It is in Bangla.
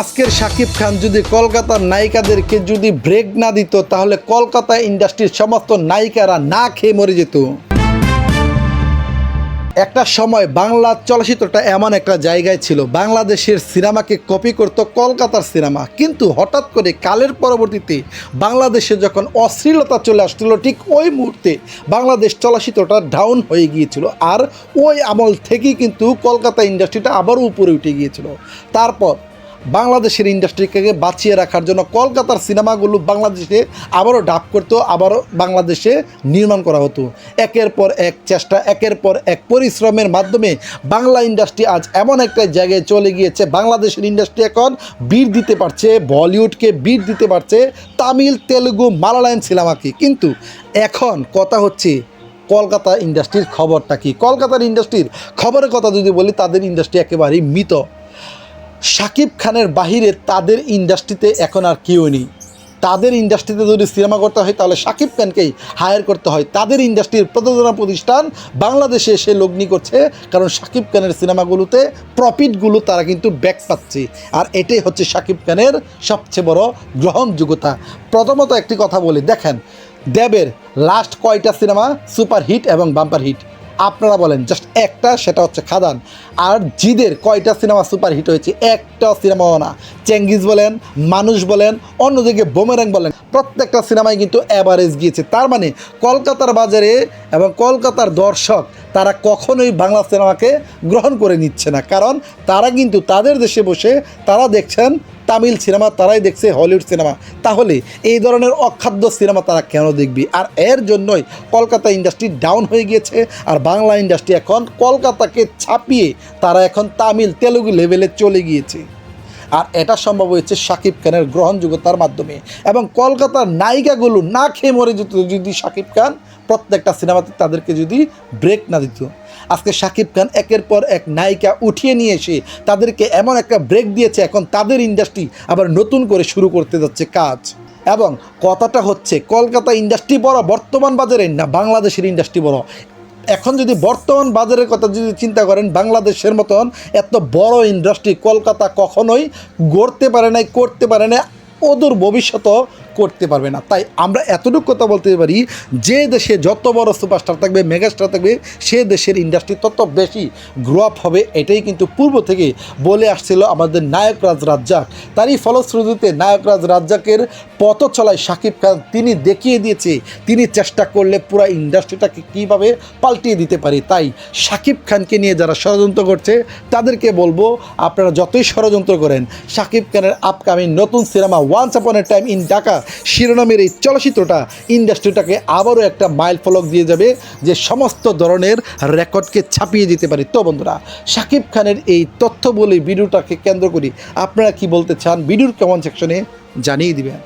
আজকের শাকিব খান যদি কলকাতার নায়িকাদেরকে যদি ব্রেক না দিত, তাহলে কলকাতা ইন্ডাস্ট্রির সমস্ত নায়িকারা না খেয়ে মরে যেত। একটা সময় বাংলা চলচ্চিত্রটা এমন একটা জায়গায় ছিল, বাংলাদেশের সিনেমাকে কপি করত কলকাতার সিনেমা। কিন্তু হঠাৎ করে কালের পরবর্তীতে বাংলাদেশে যখন অশ্লীলতা চলে আসছিল, ঠিক ওই মুহূর্তে বাংলাদেশ চলচ্চিত্রটা ডাউন হয়ে গিয়েছিল। আর ওই আমল থেকেই কিন্তু কলকাতা ইন্ডাস্ট্রিটা আবারও উপরে উঠে গিয়েছিল। তারপর বাংলাদেশের ইন্ডাস্ট্রিকে বাঁচিয়ে রাখার জন্য কলকাতার সিনেমাগুলো বাংলাদেশে আবারও ডাব করতো, আবারও বাংলাদেশে নির্মাণ করা হতো। একের পর এক চেষ্টা, একের পর এক পরিশ্রমের মাধ্যমে বাংলা ইন্ডাস্ট্রি আজ এমন একটা জায়গায় চলে গিয়েছে। বাংলাদেশের ইন্ডাস্ট্রি এখন বীর দিতে পারছে, বলিউডকে বীর দিতে পারছে তামিল, তেলুগু, মালায়ালাম সিনেমাকে। কিন্তু এখন কথা হচ্ছে, কলকাতা ইন্ডাস্ট্রির খবরটা কি? কলকাতার ইন্ডাস্ট্রির খবরের কথা যদি বলি, তাদের ইন্ডাস্ট্রি একেবারেই মৃত। শাকিব খানের বাহিরে তাদের ইন্ডাস্ট্রিতে এখন আর কেউ নেই। তাদের ইন্ডাস্ট্রিতে যদি সিনেমা করতে হয়, তাহলে শাকিব খানকেই হায়ার করতে হয়। তাদের ইন্ডাস্ট্রির প্রযোজনা প্রতিষ্ঠান বাংলাদেশে এসে লগ্নি করছে, কারণ শাকিব খানের সিনেমাগুলোতে প্রফিটগুলো তারা কিন্তু ব্যাক পাচ্ছে। আর এটাই হচ্ছে শাকিব খানের সবচেয়ে বড় গ্রহণযোগ্যতা। প্রথমত একটি কথা বলি, দেখেন, দেবের লাস্ট কয়টা সিনেমা সুপার হিট এবং বাম্পার হিট আপনারা বলেন জাস্ট একটা, সেটা হচ্ছে খাদান। আর জিদের কয়টা সিনেমা সুপারহিট হয়েছে? একটা সিনেমাও না। চেঙ্গিজ বলেন, মানুষ বলেন, অন্যদিকে বোমেরাং বলেন, প্রত্যেকটা সিনেমায় কিন্তু অ্যাভারেজ গিয়েছে। তার মানে কলকাতার বাজারে এবং কলকাতার দর্শক তারা কখনোই বাংলা সিনেমাকে গ্রহণ করে নিচ্ছে না। কারণ তারা কিন্তু তাদের দেশে বসে তারা দেখছেন তামিল সিনেমা, তারাই দেখছে হলিউড সিনেমা। তাহলে এই ধরনের অখাদ্য সিনেমা তারা কেন দেখবি? আর এর জন্যই কলকাতা ইন্ডাস্ট্রি ডাউন হয়ে গিয়েছে, আর বাংলা ইন্ডাস্ট্রি এখন কলকাতাকে ছাপিয়ে তারা এখন তামিল, তেলুগু লেভেলে চলে গিয়েছে। আর এটা সম্ভব হয়েছে শাকিব খানের গ্রহণযোগ্যতার মাধ্যমে। এবং কলকাতার নায়িকাগুলো না খেয়ে মরে যেত যদি শাকিব খান, প্রত্যেকটা সিনেমাতে তাদেরকে যদি ব্রেক না দিত। আজকে শাকিব খান একের পর এক নায়িকা উঠিয়ে নিয়ে এসে তাদেরকে এমন একটা ব্রেক দিয়েছে, এখন তাদের ইন্ডাস্ট্রি আবার নতুন করে শুরু করতে যাচ্ছে কাজ। এবং কথাটা হচ্ছে, কলকাতা ইন্ডাস্ট্রি বড়, বর্তমান বাজারে না, বাংলাদেশের ইন্ডাস্ট্রি বড়। এখন যদি বর্তমান বাজারের কথা যদি চিন্তা করেন, বাংলাদেশের মতন এত বড় ইন্ডাস্ট্রি কলকাতা কখনোই গড়তে পারে নাই, করতে পারে না অদূর ভবিষ্যতও করতে পারবে না। তাই আমরা এতটুকু কথা বলতে পারি, যে দেশে যত বড় সুপারস্টার থাকবে মেগাস্টার থাকবে, সে দেশের ইন্ডাস্ট্রি তত বেশি গ্রো আপ হবে, এটাই কিন্তু পূর্ব থেকে বলে আসছিল আমাদের নায়করাজ রাজ্জাক। তারই ফলশ্রুতিতে নায়করাজ রাজ্জাকের পথ চলায় শাকিব খান, তিনি দেখিয়ে দিয়েছে, তিনি চেষ্টা করলে পুরো ইন্ডাস্ট্রিটাকে কীভাবে পাল্টিয়ে দিতে পারি। তাই শাকিব খানকে নিয়ে যারা ষড়যন্ত্র করছে, তাদেরকে বলব, আপনারা যতই ষড়যন্ত্র করেন, শাকিব খানের আপকামিং নতুন cinema once upon A time in Dhaka শিরোনামের এই চলচ্চিত্রটা ইন্ডাস্ট্রিটাকে আবারও একটা মাইল ফলক দিয়ে যাবে যে সমস্ত ধরনের রেকর্ডকে ছাপিয়ে দিতে পারি। তো বন্ধুরা, শাকিব খানের এই তথ্য বলে ভিডিওটাকে কেন্দ্র করি আপনারা কি বলতে চান? ভিডিওর কমেন্ট সেকশনে জানিয়ে দিবেন।